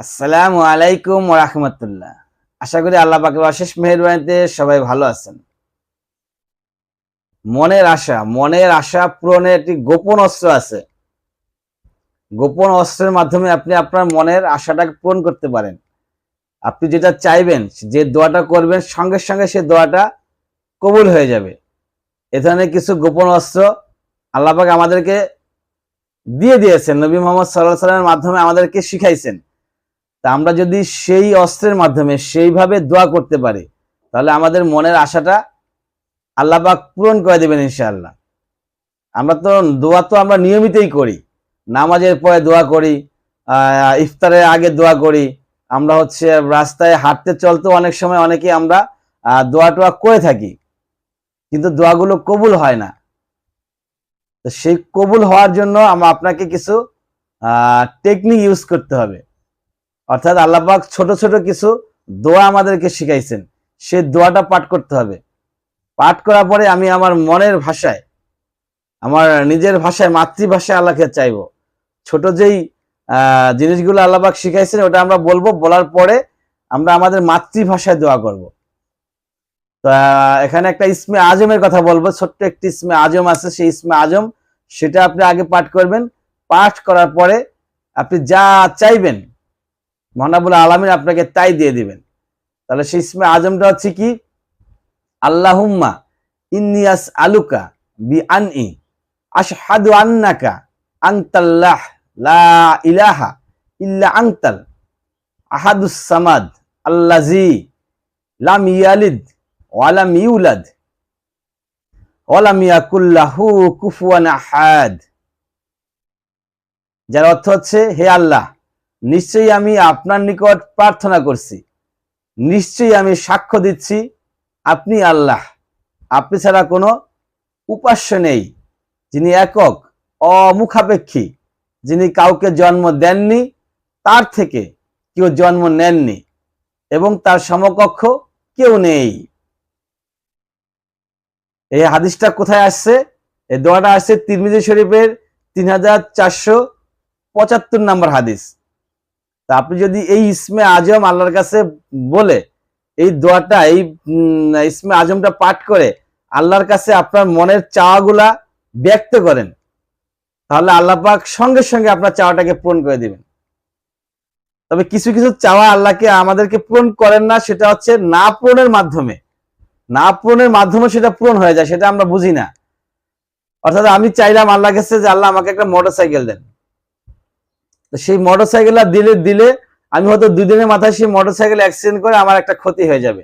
আসসালামু আলাইকুম রাহমাতুল্লাহ। আশা করি আল্লাহ পাকের অশেষ মেহরবানিতে সবাই ভালো আছেন। মনের আশা মনের আশা পূরণের একটি গোপন অস্ত্র আছে। গোপন অস্ত্রের মাধ্যমে আপনি আপনার মনের আশাটাকে পূরণ করতে পারেন। আপনি যেটা চাইবেন, যে দোয়াটা করবেন, সঙ্গে সঙ্গে সে দোয়াটা কবুল হয়ে যাবে। এ ধরনের কিছু গোপন অস্ত্র আল্লাহ পাক আমাদেরকে দিয়ে দিয়েছেন। নবী মোহাম্মদ সাল্লাহ সাল্লামের মাধ্যমে আমাদেরকে শিখাইছেন। তা আমরা যদি সেই অস্ত্রের মাধ্যমে সেইভাবে দোয়া করতে পারি, তাহলে আমাদের মনের আশাটা আল্লাহ পাক পূরণ করে দেবেন ইনশাআল্লাহ। আমরা তো দোয়া তো আমরা নিয়মিতই করি। নামাজের পরে দোয়া করি ইফতারের আগে দোয়া করি। আমরা হচ্ছে রাস্তায় হাঁটতে চলতে অনেক সময় অনেকে আমরা দোয়া টোয়া করে থাকি। কিন্তু দোয়াগুলো কবুল হয় না। তো সেই কবুল হওয়ার জন্য আমরা আপনাকে কিছু টেকনিক ইউজ করতে হবে। অর্থাৎ আল্লাপাক ছোট ছোট কিছু দোয়া আমাদেরকে শিখাইছেন। সে দোয়াটা পাঠ করতে হবে। পাঠ করার পরে আমি আমার মনের ভাষায়, আমার নিজের ভাষায়, মাতৃভাষায় আল্লাহকে চাইব। ছোট যেই জিনিসগুলো আল্লাপাক শিখাইছেন, ওটা আমরা বলব। বলার পরে আমরা আমাদের মাতৃভাষায় দোয়া করব। তা এখানে একটা ইসমে আজমের কথা বলব। ছোট্ট একটি ইসমে আজম আছে। সেই ইসমে আজম, সেটা আপনি আগে পাঠ করবেন। পাঠ করার পরে আপনি যা চাইবেন মহানাবুল আলমিন আপনাকে তাই দিয়ে দিবেন। তাহলে সেই ইসমে আজমটা হচ্ছে কি? আল্লাহুম্মা ইন্নিয়াস আলুকা বি আনই আশহাদু আন্নাকা আনতাল্লাহ লা ইলাহা ইল্লা আনতাল আহাদুস সামাদ আল্লাজি লাম ইয়ালিদ ওয়ালাম ইউলাদ ওয়ালাম ইয়াকুল্লাহু কুফুয়ান আহাদ। যার অর্থ হচ্ছে, হে আল্লাহ নিশ্চয়ই আমি আপনার নিকট প্রার্থনা করছি। নিশ্চয়ই আমি সাক্ষ্য দিচ্ছি। আপনি আল্লাহ। আপনি ছাড়া কোনো উপাস্য নেই। যিনি একক, অমুখাপেক্ষী, যিনি কাউকে জন্ম দেননি, তার থেকে কেউ জন্ম নেননি এবং তার সমকক্ষ কেউ নেই। এই হাদিসটা কোথায় আসছে? এই দোয়াটা আসছে তিরমিজি শরীফের তিন হাজার চারশো পঁচাত্তর নম্বর হাদিস। তা আপনি যদি এই ইসমে আজম আল্লাহর কাছে বলে, এই দোয়াটা, এই ইসমে আজমটা পাঠ করে আল্লাহর কাছে আপনার মনের চাওয়াগুলা ব্যক্ত করেন, তাহলে আল্লাহ পাক সঙ্গে সঙ্গে আপনার চাওয়াটাকে পূরণ করে দিবেন। তবে কিছু কিছু চাওয়া আল্লাহকে আমাদেরকে পূরণ করেন না, সেটা হচ্ছে না পূরণের মাধ্যমে। না পূরণের মাধ্যমে সেটা পূরণ হয়ে যায়, সেটা আমরা বুঝি না। অর্থাৎ আমি চাইলাম আল্লাহ কাছে যে আল্লাহ আমাকে একটা মোটর সাইকেল দেন। তো সেই মোটর সাইকেলটা দিলে দিলে আমি হয়তো দুই দিনের মাথায় সেই মোটর সাইকেল অ্যাক্সিডেন্ট করে আমার একটা ক্ষতি হয়ে যাবে।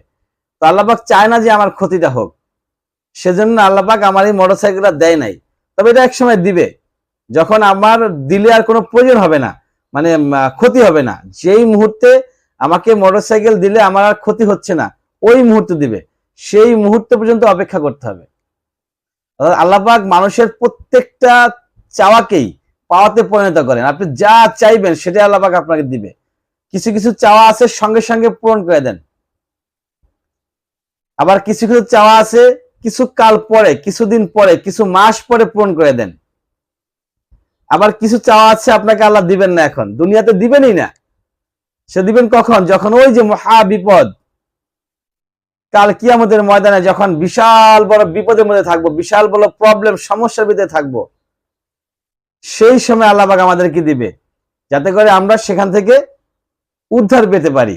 তো আল্লাপাক চায় না যে আমার ক্ষতিটা হোক। সেজন্য আল্লাপাক আমার এই মোটর সাইকেলটা দেয় নাই। তবে এটা একসময় দিবে। যখন আমার দিলে আর কোনো প্রয়োজন হবে না মানে ক্ষতি হবে না। যেই মুহূর্তে আমাকে মোটর সাইকেল দিলে আমার আর ক্ষতি হচ্ছে না, ওই মুহূর্তে দিবে। সেই মুহূর্ত পর্যন্ত অপেক্ষা করতে হবে। আল্লাপাক মানুষের প্রত্যেকটা চাওয়াকেই পাওয়াতে পরিণত করেন। আপনি যা চাইবেন সেটাই আল্লাপাক আপনাকে দিবে। কিছু কিছু চাওয়া আছে, সঙ্গে সঙ্গে পূরণ করে দেন। আবার কিছু কিছু চাওয়া আছে, কিছু কাল পরে কিছুদিন পরে, কিছু মাস পরে পূরণ করে দেন। আবার কিছু চাওয়া আছে, আপনাকে আল্লাহ দিবেন না এখন। দুনিয়াতে দিবেনই না। সে দিবেন কখন? যখন ওই যে মহা বিপদ। কাল কিয়ামতের ময়দানে যখন বিশাল বড় বিপদের মধ্যে থাকব, বিশাল বড় প্রবলেম সমস্যার ভিতরে থাকব সেই সময় আল্লাহ পাক আমাদেরকে দিবে। যাতে করে আমরা সেখান থেকে উদ্ধার পেতে পারি।